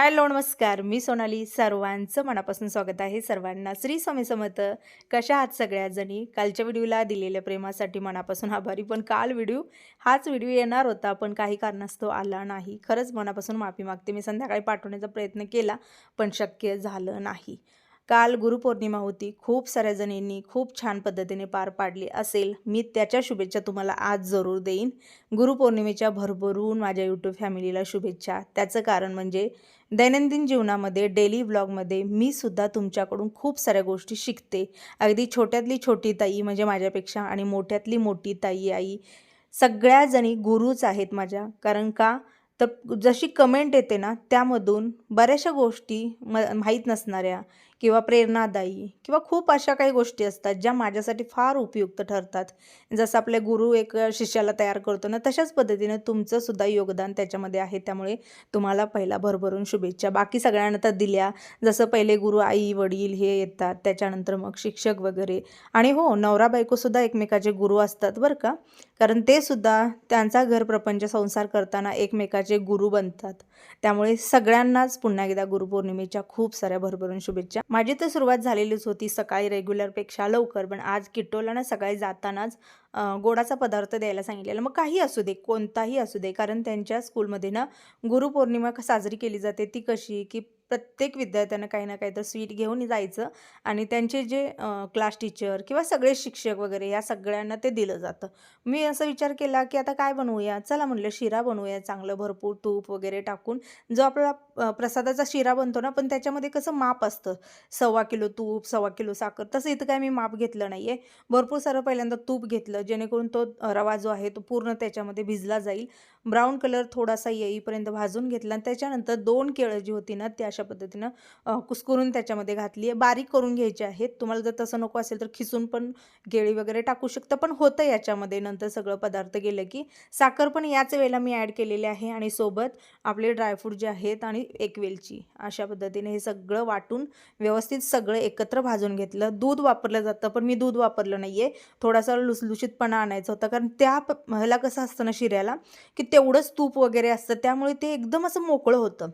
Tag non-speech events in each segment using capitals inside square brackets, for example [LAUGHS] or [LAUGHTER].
Hello नमस्कार. मी सोनाली. सर्वांचं मनापासून स्वागत आहे. सर्वांना श्री स्वामी समर्थ. कशा आहात सगळ्या जणी कालच्या व्हिडिओला दिलेल्या प्रेमासाठी मनापासून आभारी पण काल व्हिडिओ हाच व्हिडिओ येणार होता पण काही कारणास्तव आला नाही. खरंच मनापासून माफी मागते. मी संध्याकाळी पाठवण्याचा प्रयत्न केला पण शक्य झालं नाही. काल गुरुपौर्णिमा होती. खूप साऱ्या जणींनी खूप छान पद्धतीने पार पाडली असेल. मी त्याच्या शुभेच्छा तुम्हाला आज जरूर देईन. गुरुपौर्णिमेच्या भरभरून माझ्या यूट्यूब फॅमिलीला शुभेच्छा. त्याचं कारण म्हणजे दैनंदिन जीवनामध्ये डेली व्लॉगमध्ये मी सुद्धा तुमच्याकडून खूप साऱ्या गोष्टी शिकते. अगदी छोट्यातली छोटी ताई म्हणजे माझ्यापेक्षा आणि मोठ्यातली मोठी ताई आई सगळ्या जणी गुरुच आहेत माझ्या. कारण का? तर जशी कमेंट येते ना त्यामधून बऱ्याचशा गोष्टी म माहीत नसणाऱ्या. किंवा प्रेरणादायी किंवा खूप अशा काही गोष्टी असतात ज्या माझ्यासाठी फार उपयुक्त ठरतात. जसं आपले गुरु एक शिष्याला तयार करतो ना तशाच पद्धतीने तुमचंसुद्धा योगदान त्याच्यामध्ये आहे. त्यामुळे तुम्हाला पहिला भरभरून शुभेच्छा. बाकी सगळ्यांना तर दिल्या. जसं पहिले गुरु आई वडील हे येतात. त्याच्यानंतर मग शिक्षक वगैरे. आणि हो नवरा बायकोसुद्धा एकमेकाचे गुरु असतात बरं का? कारण ते सुद्धा त्यांचा घर प्रपंच संसार करताना एकमेकाचे गुरु बनतात. त्यामुळे सगळ्यांनाच पुन्हा एकदा गुरुपौर्णिमेच्या खूप साऱ्या भरभरून शुभेच्छा. माझी तर सुरुवात झालेलीच होती सकाळी रेग्युलरपेक्षा लवकर पण आज किट्टोला ना सकाळी जातानाच गोडाचा पदार्थ द्यायला सांगितलेला. मग काही असू दे कोणताही असू दे कारण त्यांच्या स्कूलमध्ये ना गुरुपौर्णिमा साजरी केली जाते. ती कशी? की प्रत्येक विद्यार्थ्यांना काही ना काही तर स्वीट घेऊन जायचं आणि त्यांचे जे क्लास टीचर किंवा सगळे शिक्षक वगैरे या सगळ्यांना ते दिलं जातं. मी असा विचार केला की आता काय बनवूया? चला म्हणलं शिरा बनवूया चांगलं भरपूर तूप वगैरे टाकून. जो आपला प्रसादाचा शिरा बनतो ना पण त्याच्यामध्ये कसं माप असतं. सव्वा किलो तूप सव्वा किलो साखर तसं इथं काय मी माप घेतलं नाही आहे भरपूर सारं पहिल्यांदा तूप घेतलं जेणेकरून तो रवा जो आहे तो पूर्ण त्याच्यामध्ये भिजला जाईल. ब्राऊन कलर थोडासा येईपर्यंत भाजून घेतला आणि त्याच्यानंतर दोन केळं जी होती ना ती अशा पद्धतीनं कुसकुरून त्याच्यामध्ये घातली आहे. बारीक करून घ्यायची आहेत. तुम्हाला जर तसं नको असेल तर खिसून पण केळी वगैरे टाकू शकतं. पण होतं याच्यामध्ये नंतर सगळं पदार्थ गेलं की. साखर पण याच वेळेला मी ॲड केलेली आहे आणि सोबत आपले ड्रायफ्रूट जे आहेत आणि एक वेलची. अशा पद्धतीने हे सगळं वाटून व्यवस्थित सगळं एकत्र भाजून घेतलं. दूध वापरलं जातं पण मी दूध वापरलं नाही आहे थोडासा लुसलुशीतपणा आणायचा होता. कारण त्या प- ह्याला कसं असतं ना शिऱ्याला की तेवढंच तूप वगैरे असतं. त्यामुळे ते एकदम असं मोकळं होतं.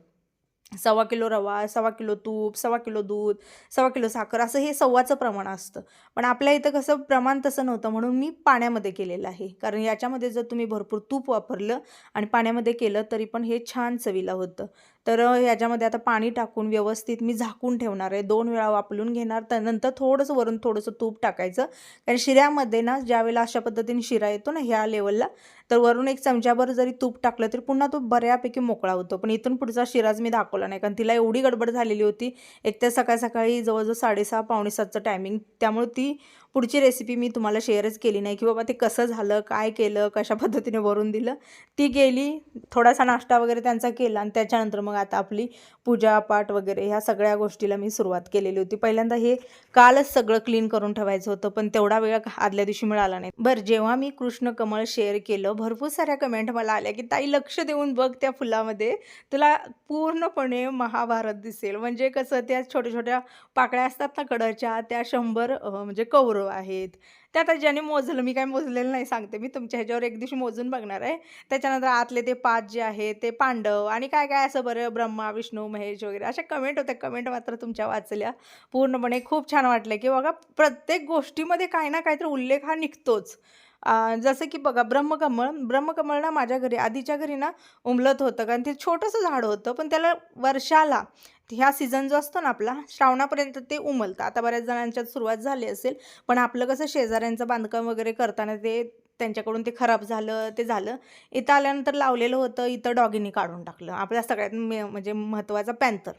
सव्वा किलो रवा सव्वा किलो तूप सव्वा किलो दूध सव्वा किलो साखर असं हे सव्वाचं प्रमाण असतं. पण आपल्या इथं कसं प्रमाण तसं नव्हतं म्हणून मी पाण्यामध्ये केलेलं आहे. कारण याच्यामध्ये जर तुम्ही भरपूर तूप वापरलं आणि पाण्यामध्ये केलं तरी पण हे छान चवीला होतं. तर ह्याच्यामध्ये आता पाणी टाकून व्यवस्थित मी झाकून ठेवणार आहे. दोन वेळा वापरून घेणार. तर नंतर थोडंसं वरून थोडंसं तूप टाकायचं. कारण शिऱ्यामध्ये ना ज्यावेळेला अशा पद्धतीने शिरा येतो ना ह्या लेवलला तर वरून एक चमच्याभर जरी तूप टाकलं तरी पुन्हा तो बऱ्यापैकी मोकळा होतो. पण इथून पुढचा शिराज मी दाखवला नाही. कारण तिला एवढी गडबड झालेली होती. एक तर सकाळ सकाळी जवळजवळ साडेसहा पावणे सातचं टायमिंग त्यामुळे ती पुढची रेसिपी मी तुम्हाला शेअरच केली नाही. की बाबा ते कसं झालं काय केलं कशा पद्धतीने वरून दिलं ती गेली थोडासा नाश्ता वगैरे त्यांचा केला आणि त्याच्यानंतर मग आता आपली पूजापाठ वगैरे ह्या सगळ्या गोष्टीला मी सुरुवात केलेली होती. पहिल्यांदा हे कालच सगळं क्लीन करून ठेवायचं होतं पण तेवढा वेळ आदल्या दिवशी मिळाला नाही. बरं जेव्हा मी कृष्ण कमळ शेअर केलं भरपूर साऱ्या कमेंट मला आल्या की ताई लक्ष देऊन बघ त्या फुलामध्ये. तुला पूर्णपणे महाभारत दिसेल. म्हणजे कसं त्या छोट्या छोट्या पाकळ्या असतात ना कडच्या त्या शंभर म्हणजे कौरव. आहेत. त्या आता ज्याने मोजलं मी काय मोजलेलं नाही सांगते. मी तुमच्या ह्याच्यावर एक दिवशी मोजून बघणार आहे. त्याच्यानंतर आतले ते पाच जे आहेत ते पांडव आणि काय काय असं बरं ब्रह्मा विष्णू महेश वगैरे अशा कमेंट होत्या कमेंट मात्र तुमच्या वाचल्या. पूर्णपणे खूप छान वाटलं की बघा प्रत्येक गोष्टीमध्ये काही ना काहीतरी उल्लेख हा निघतोच. जसं की बघा ब्रह्मकमळ ब्रह्मकमळ ना माझ्या घरी आधीच्या घरी ना उमलत होतं. कारण ते छोटंसं झाड होतं पण त्याला वर्षाला ह्या सीझन जो असतो ना आपला श्रावणापर्यंत ते उमलतं. आता बऱ्याच जणांच्यात सुरुवात झाली असेल पण आपलं कसं शेजाऱ्यांचं बांधकाम वगैरे करताना ते त्यांच्याकडून ते खराब झालं ते झालं. इथं आल्यानंतर लावलेलं होतं इथं डॉगीने काढून टाकलं. आपल्या सगळ्यात मे म्हणजे महत्त्वाचा पॅन्थर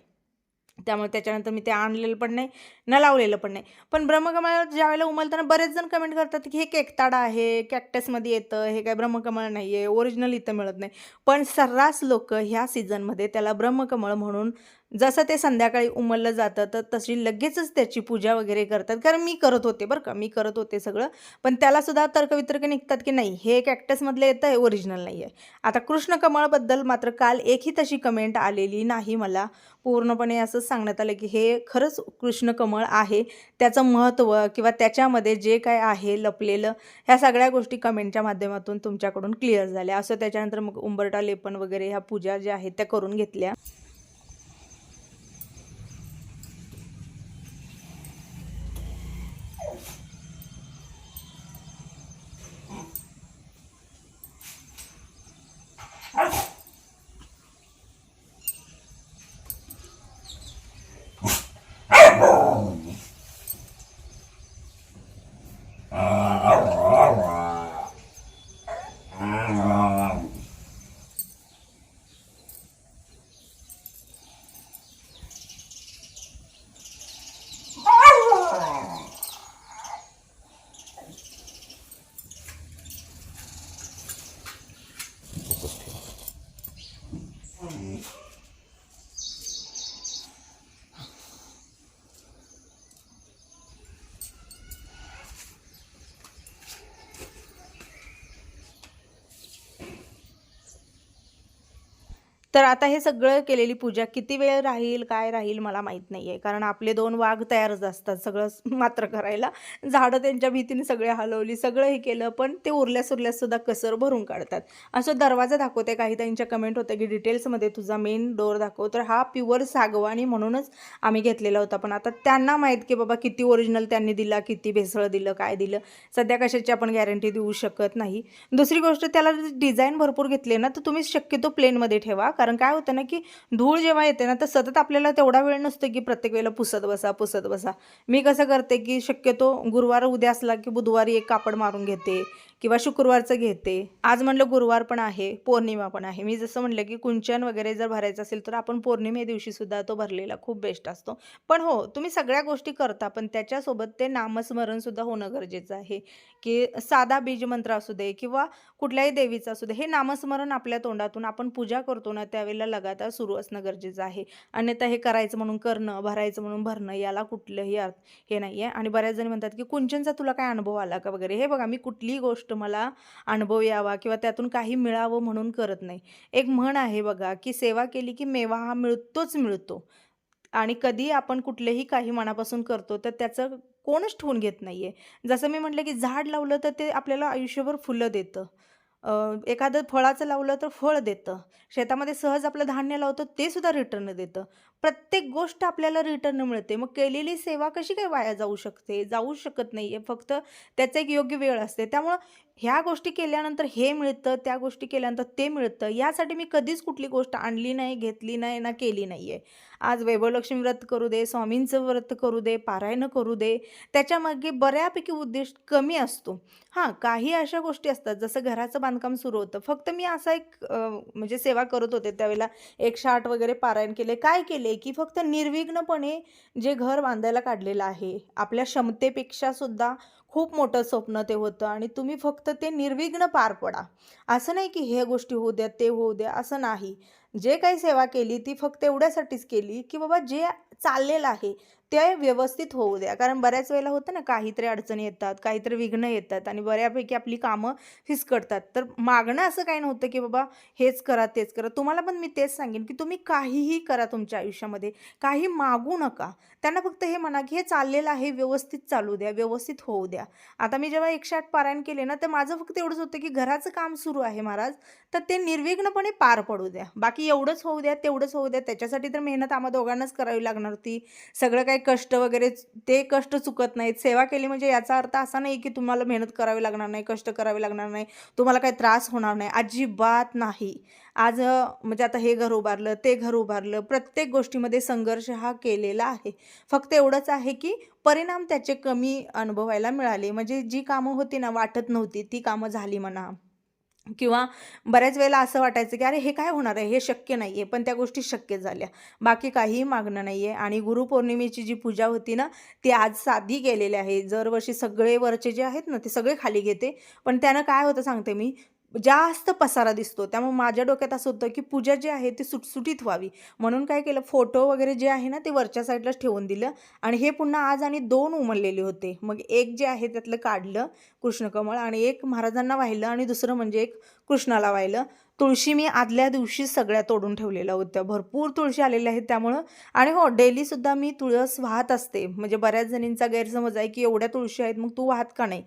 त्यामुळे त्याच्यानंतर मी ते आणलेलं पण नाही न लावलेलं पण नाही. पण ब्रह्मकमळ ज्यावेळेला उमलताना बरेच जण कमेंट करतात की हे केकताडा आहे कॅक्टसमध्ये येतं हे काय ब्रह्मकमळ नाही आहे ओरिजिनल इथं मिळत नाही. पण सर्रास लोक ह्या सीझनमध्ये त्याला ब्रह्मकमळ म्हणून जसं ते संध्याकाळी उमललं जातं तर तशी लगेचच त्याची पूजा वगैरे करतात. कारण मी करत होते बरं का मी करत होते सगळं. पण त्यालासुद्धा तर्कवितर्क निघतात की नाही हे कॅक्टसमधलं येतं हे ओरिजिनल नाही आहे. आता कृष्णकमळबद्दल मात्र काल एकही तशी कमेंट आलेली नाही मला. पूर्णपणे असं सांगण्यात आलं की हे खरंच कृष्णकमळ आहे. त्याचं महत्त्व किंवा त्याच्यामध्ये जे काय आहे लपलेलं ह्या सगळ्या गोष्टी कमेंटच्या माध्यमातून तुमच्याकडून क्लिअर झाल्या. असं त्याच्यानंतर मग उंबरटा लेपन वगैरे ह्या पूजा ज्या आहेत त्या करून घेतल्या. तर आता हे सगळं केलेली पूजा किती वेळ राहील काय राहील मला माहीत नाही आहे कारण आपले दोन वाघ तयारच असतात सगळं [LAUGHS] मात्र करायला. झाडं त्यांच्या भीतीने सगळे हलवली सगळं हे केलं पण ते उरल्यास उरल्याससुद्धा कसर भरून काढतात. असं दरवाजा दाखवते काही त्यांच्या कमेंट होत्या की डिटेल्समध्ये तुझा मेन डोअर दाखव. तर हा प्युअर सागवानी म्हणूनच आम्ही घेतलेला होता. पण आता त्यांना माहीत की बाबा किती ओरिजिनल त्यांनी दिला किती भेसळ दिलं काय दिलं. सध्या कशाची आपण गॅरंटी देऊ शकत नाही. दुसरी गोष्ट त्याला डिझाईन भरपूर घेतले ना तर तुम्ही शक्यतो प्लेनमध्ये ठेवा. कारण कारण काय होतं ना की धूळ जेव्हा येते ना तर सतत आपल्याला तेवढा वेळ नसतो की प्रत्येक वेळेला पुसत बसा पुसत बसा. मी कसं करते की शक्यतो गुरुवार उद्या असला की बुधवारी एक कापड मारून घेते. किंवा शुक्रवारचं घेते. आज म्हणलं गुरुवार पण आहे पौर्णिमा पण आहे. मी जसं म्हणलं की कुंचन वगैरे जर भरायचं असेल तर आपण पौर्णिमे दिवशीसुद्धा तो भरलेला खूप बेस्ट असतो. पण हो तुम्ही सगळ्या गोष्टी करता पण त्याच्यासोबत ते नामस्मरणसुद्धा होणं गरजेचं आहे. की साधा बीजमंत्र असू दे किंवा कुठल्याही देवीचं असू दे हे नामस्मरण आपल्या तोंडातून आपण पूजा करतो ना त्यावेळेला लगातार सुरू असणं गरजेचं आहे. अन्यथा हे करायचं म्हणून करणं भरायचं म्हणून भरणं याला कुठलंही अर्थ हे नाही आहे आणि बऱ्याच जणी म्हणतात की कुंचनचा तुला काय अनुभव आला का वगैरे? हे बघा मी कुठलीही गोष्ट मला अनुभव यावा किंवा त्यातून काही मिळावं म्हणून करत नाही. एक म्हण आहे बघा की सेवा केली की मेवा हा मिळतोच मिळतो. आणि कधी आपण कुठलेही काही मनापासून करतो तर त्याचं कोणच ठेवून घेत नाही आहे जसं मी म्हटलं की झाड लावलं तर ते आपल्याला आयुष्यभर फुलं देतं. एखादं फळाचं लावलं तर फळ देतं. शेतामध्ये सहज आपलं धान्य लावतो ते सुद्धा रिटर्न देतं. प्रत्येक गोष्ट आपल्याला रिटर्न मिळते. मग केलेली सेवा कशी काय वाया जाऊ शकते? जाऊ शकत नाही आहे. फक्त त्याचा एक योग्य वेळ असते. त्यामुळं ह्या गोष्टी केल्यानंतर हे मिळतं त्या गोष्टी केल्यानंतर ते मिळतं. यासाठी मी कधीच कुठली गोष्ट आणली नाही घेतली नाही ना केली नाही आहे. आज वैभवलक्ष्मी व्रत करू दे स्वामींचं व्रत करू दे पारायण करू दे. त्याच्यामागे बऱ्यापैकी उद्देश कमी असतो. हां काही अशा गोष्टी असतात. जसं घराचं बांधकाम सुरू होतं. फक्त मी असा एक म्हणजे सेवा करत होते त्यावेळेला. एक आठ वगैरे पारायण केले. काय केले? की फक्त निर्विघ्नपणे जे घर बांधायला काढलेलं आहे आपल्या क्षमतेपेक्षा सुद्धा खूप मोठं स्वप्न ते होतं आणि तुम्ही फक्त ते निर्विघ्न पार पडा. असं नाही की हे गोष्टी होऊ द्या ते होऊ द्या असं नाही. जे काही सेवा केली ती फक्त एवढ्यासाठीच केली की बाबा जे चाललेलं आहे ते व्यवस्थित होऊ द्या. कारण बऱ्याच वेळेला होतं ना काहीतरी अडचणी येतात काहीतरी विघ्न येतात आणि बऱ्यापैकी आपली कामं फिसकटतात तर मागणं असं काही नव्हतं की बाबा हेच करा तेच करा. तुम्हाला पण मी तेच सांगेन की तुम्ही काहीही करा तुमच्या आयुष्यामध्ये. काही मागू नका. त्यांना फक्त हे म्हणा की हे चाललेलं आहे व्यवस्थित चालू द्या व्यवस्थित होऊ द्या. आता मी जेव्हा एकशे आठ पारायण केले ना तर माझं फक्त एवढंच होतं की घराचं काम सुरू आहे महाराज तर ते निर्विघ्नपणे पार पडू द्या. बाकी एवढंच होऊ द्या तेवढंच होऊ द्या त्याच्यासाठी तर मेहनत आम्हा दोघांनाच करावी लागणार होती. सगळं काही कष्ट वगैरे ते कष्ट चुकत नाहीत. सेवा केली म्हणजे याचा अर्थ असा नाही की तुम्हाला मेहनत करावी लागणार नाही कष्ट करावे लागणार नाही तुम्हाला काही त्रास होणार नाही. अजिबात नाही. आज म्हणजे आता हे घर उभारलं ते घर उभारलं प्रत्येक गोष्टीमध्ये संघर्ष हा केलेला आहे. फक्त एवढंच आहे की परिणाम त्याचे कमी अनुभवायला मिळाले. म्हणजे जी कामं होती ना वाटत नव्हती ती कामं झाली म्हणा. किंवा बऱ्याच वेळेला असं वाटायचं की अरे हे काय होणार आहे? हे शक्य नाही आहे पण त्या गोष्टी शक्य झाल्या. बाकी काहीही मागणं नाही आहे आणि गुरुपौर्णिमेची जी पूजा होती ना ती आज साधी गेलेली आहे. दरवर्षी सगळे वरचे जे आहेत ना ते सगळे खाली घेते. पण त्यानं काय होतं सांगते मी? जास्त पसारा दिसतो. त्यामुळे माझ्या डोक्यात असं होतं की पूजा जी आहे ती सुटसुटीत व्हावी. म्हणून काय केलं फोटो वगैरे जे आहे ना ते वरच्या साईडलाच ठेवून दिलं आणि हे पुन्हा आज आणि दोन उमललेले होते. मग एक जे आहे त्यातलं काढलं कृष्णकमळ आणि एक महाराजांना वाहिलं आणि दुसरं म्हणजे एक कृष्णाला वाहिलं. तुळशी मी आदल्या दिवशी सगळ्या तोडून ठेवलेल्या होत्या. भरपूर तुळशी आलेल्या आहेत त्यामुळं. आणि हो डेलीसुद्धा मी तुळस वाहत असते. म्हणजे बऱ्याच जणींचा गैरसमज आहे की एवढ्या तुळशी आहेत मग तू वाहत का नाही?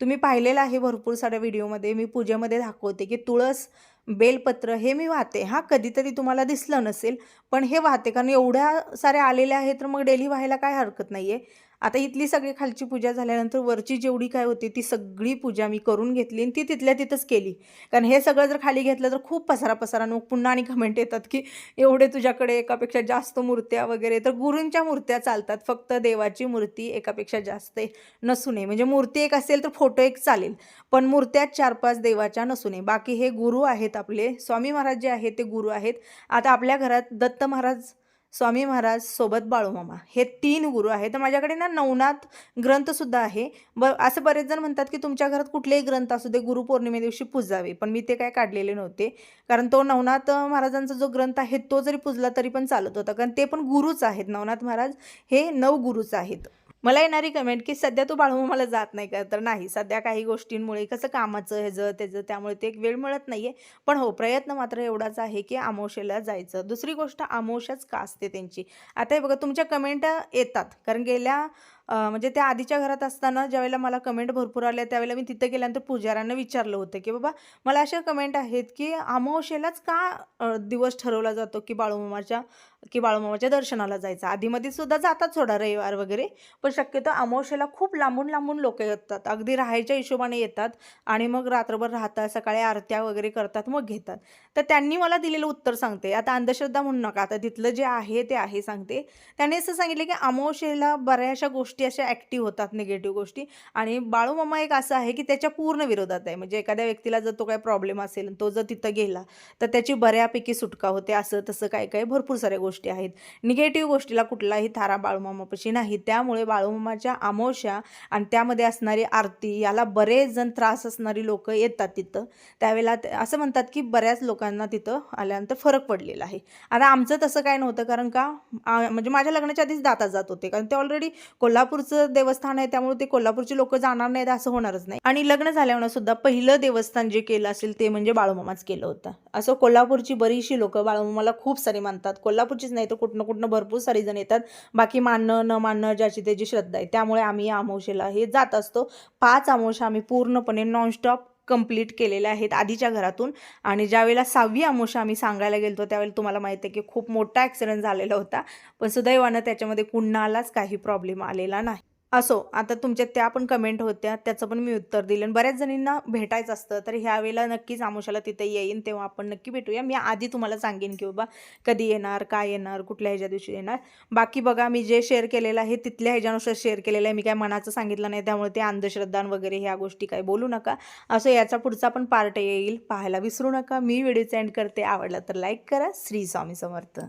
तुम्ही पाहिलेलं आहे भरपूर साऱ्या व्हिडिओमध्ये. मी पूजेमध्ये दाखवते की तुळस बेलपत्र हे मी वाहते. हां कधीतरी तुम्हाला दिसलं नसेल पण हे वाहते. कारण एवढ्या साऱ्या आलेल्या आहेत तर मग डेली व्हायला काय हरकत नाही आहे आता इथली सगळी खालची पूजा झाल्यानंतर वरची जेवढी काय होती ती सगळी पूजा मी करून घेतली आणि ती तिथल्या तिथंच केली. कारण हे सगळं जर खाली घेतलं तर खूप पसारा पसारा मग पुन्हा आणि कमेंट येतात की एवढे तुझ्याकडे एकापेक्षा जास्त मूर्त्या वगैरे. तर गुरूंच्या मूर्त्या चालतात फक्त देवाची मूर्ती एकापेक्षा जास्त नसू नये. म्हणजे मूर्ती एक असेल तर फोटो एक चालेल पण मूर्त्या चार पाच देवाच्या नसू नये. बाकी हे गुरु आहेत आपले स्वामी महाराज जे आहेत ते गुरु आहेत. आता आपल्या घरात दत्त महाराज स्वामी महाराज सोबत बाळूमामा हे तीन गुरु आहेत. तर माझ्याकडे ना नवनाथ ग्रंथसुद्धा आहे. ब असं बरेच जण म्हणतात की तुमच्या घरात कुठलेही ग्रंथ असू दे गुरुपौर्णिमे दिवशी पुजावे. पण मी ते काय काढलेले नव्हते. कारण तो नवनाथ महाराजांचा जो ग्रंथ आहे तो जरी पुजला तरी पण चालत होता. कारण ते पण गुरुच आहेत. नवनाथ महाराज हे नऊ गुरुच आहेत. मला येणारी कमेंट की सध्या तू बाळूमामाला जात नाही का? तर नाही सध्या काही गोष्टींमुळे कसं कामाचं ह्याचं त्याचं त्यामुळे ते एक वेळ मिळत नाही आहे पण हो प्रयत्न मात्र एवढाच आहे की आमोशेला जायचं. दुसरी गोष्ट आमोशाच का असते त्यांची? आता हे बघा तुमच्या कमेंट येतात. कारण गेल्या म्हणजे त्या आधीच्या घरात असताना ज्यावेळेला मला कमेंट भरपूर आल्या त्यावेळेला मी तिथं गेल्यानंतर पुजाऱ्यांना विचारलं होतं की बाबा मला अशा कमेंट आहेत की अमावशेलाच का दिवस ठरवला जातो की बाळूमामाच्या की बाळूमामाच्या दर्शनाला जायचं? आधीमध्ये सुद्धा जातात थोडा रविवार वगैरे पण शक्यतो अमावशेला खूप लांबून लांबून लोक येतात. अगदी राहायच्या हिशोबाने येतात आणि मग रात्रभर राहतात सकाळी आरत्या वगैरे करतात मग घेतात. तर त्यांनी मला दिलेलं उत्तर सांगते. आता अंधश्रद्धा म्हणू नका. आता तिथलं जे आहे ते आहे सांगते. त्यांनी असं सांगितलं की अमावशेला बऱ्याचशा गोष्टी गोष्टी अशा ॲक्टिव्ह होतात निगेटिव्ह गोष्टी. आणि बाळूमामा एक असं आहे की त्याच्या पूर्ण विरोधात आहे. म्हणजे एखाद्या व्यक्तीला जर तो काय प्रॉब्लेम असेल तो जर तिथं गेला तर त्याची बऱ्यापैकी सुटका होते. असं तसं काय काय भरपूर साऱ्या गोष्टी आहेत. निगेटिव्ह गोष्टीला कुठलाही थारा बाळूमामापाशी नाही. त्यामुळे बाळूमामाच्या आमोशा आणि त्यामध्ये असणारी आरती याला बरेच जण त्रास असणारी लोक येतात तिथं. त्यावेळेला असं म्हणतात की बऱ्याच लोकांना तिथं आल्यानंतर फरक पडलेला आहे. आता आमचं तसं काय नव्हतं कारण का म्हणजे माझ्या लग्नाच्या आधीच दाता जात होते. कारण ते ऑलरेडी कोल्हापूरचं देवस्थान आहे त्यामुळे ते कोल्हापूरची लोक जाणार नाहीत असं होणारच नाही. आणि लग्न झाल्यावर सुद्धा पहिलं देवस्थान जे केलं असेल ते म्हणजे बाळूमामाच केलं होतं. असं कोल्हापूरची बरीचशी लोक बाळूमामाला खूप सारी मानतात. कोल्हापूरचीच नाही तर कुठनं कुठनं भरपूर सारी जण येतात. बाकी मानणं न मानणं ज्याची त्याची श्रद्धा आहे. त्यामुळे आम्ही या हे जात असतो. पाच आमोशा आम्ही पूर्णपणे नॉनस्टॉप कंप्लीट केलेल्या आहेत आधीच्या घरातून. आणि ज्यावेळेला सहावी अमावस्या आम्ही सांगायला गेलो त्यावेळेला तुम्हाला माहिती आहे की खूप मोठा ॲक्सिडेंट झालेला होता. पण सुदैवानं त्याच्यामध्ये कुणालाच काही प्रॉब्लेम आलेला नाही. असो आता तुमच्या त्या पण कमेंट होत्या त्याचं पण मी उत्तर दिलं. आणि बऱ्याच जणींना भेटायचं असतं तर ह्या वेळेला नक्कीच आमुषाला तिथे येईन तेव्हा आपण नक्की भेटूया. मी आधी तुम्हाला सांगेन की बाबा कधी येणार काय येणार कुठल्या ह्याच्या दिवशी येणार. बाकी बघा मी जे शेअर केलेलं आहे तिथल्या ह्याच्यानुसार शेअर केलेलं आहे. मी काय मनाचं सांगितलं नाही त्यामुळे ते अंधश्रद्धां वगैरे ह्या गोष्टी काय बोलू नका. असं याचा पुढचा पण पार्ट येईल. पाहायला विसरू नका. मी व्हिडिओ सेंड करते. आवडला तर लाईक करा. श्री स्वामी समर्थ.